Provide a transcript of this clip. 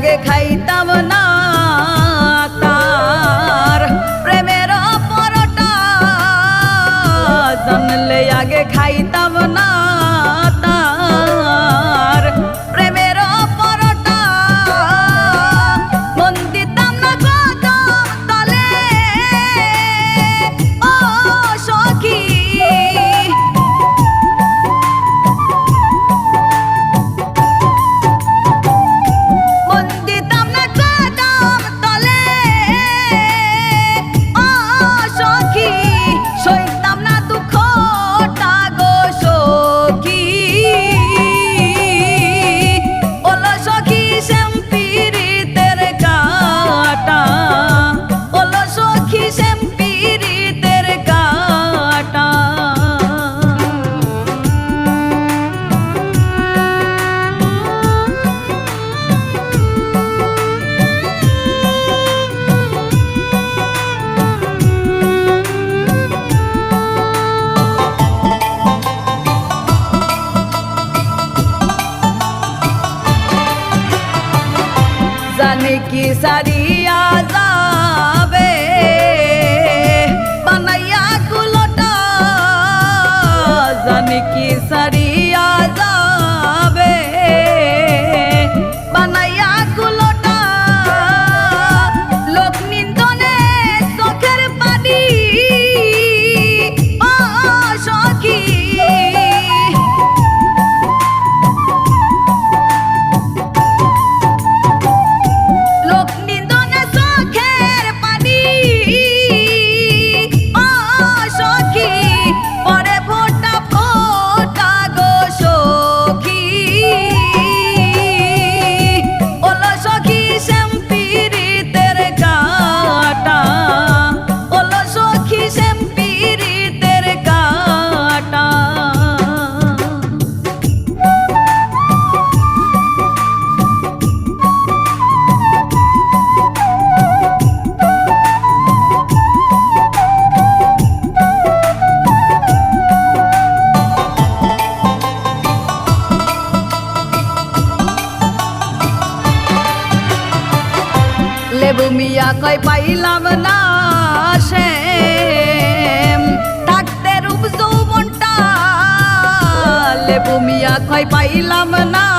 लगे खाए কি সারি দেব কই পাইলাম না সে। থাকতে রূপ যৌবনটা লেবু মিয়া কয় পাইলাম না